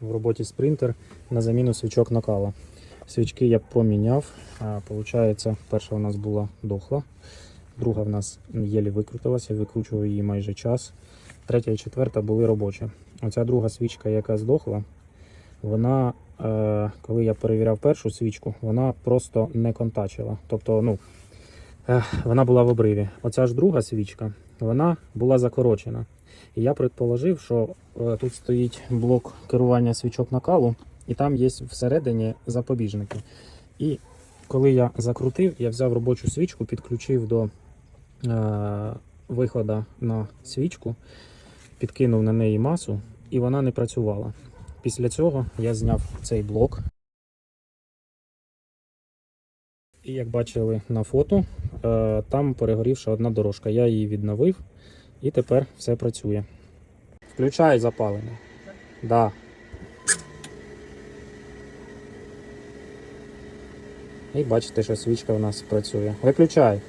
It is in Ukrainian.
в роботі спринтер на заміну свічок накала. Свічки я поміняв. Получається, перша у нас була дохла, друга в нас єлі викрутилася, викручував її майже час. Третя і четверта були робочі. Оця друга свічка, яка здохла, вона, е, коли я перевіряв першу свічку, вона просто не контачила. Тобто, ну, е, вона була в обриві. Оця ж друга свічка, вона була закорочена. І я предположив, що е, тут стоїть блок керування свічок накалу, і там є всередині запобіжники. І коли я закрутив, я взяв робочу свічку, підключив до е, виходу на свічку, підкинув на неї масу, і вона не працювала. Після цього я зняв цей блок. І як бачили на фото, е, там перегорівша одна дорожка. Я її відновив і тепер все працює. Включаю запалення. Да. І бачите, що свічка у нас працює. Виключай.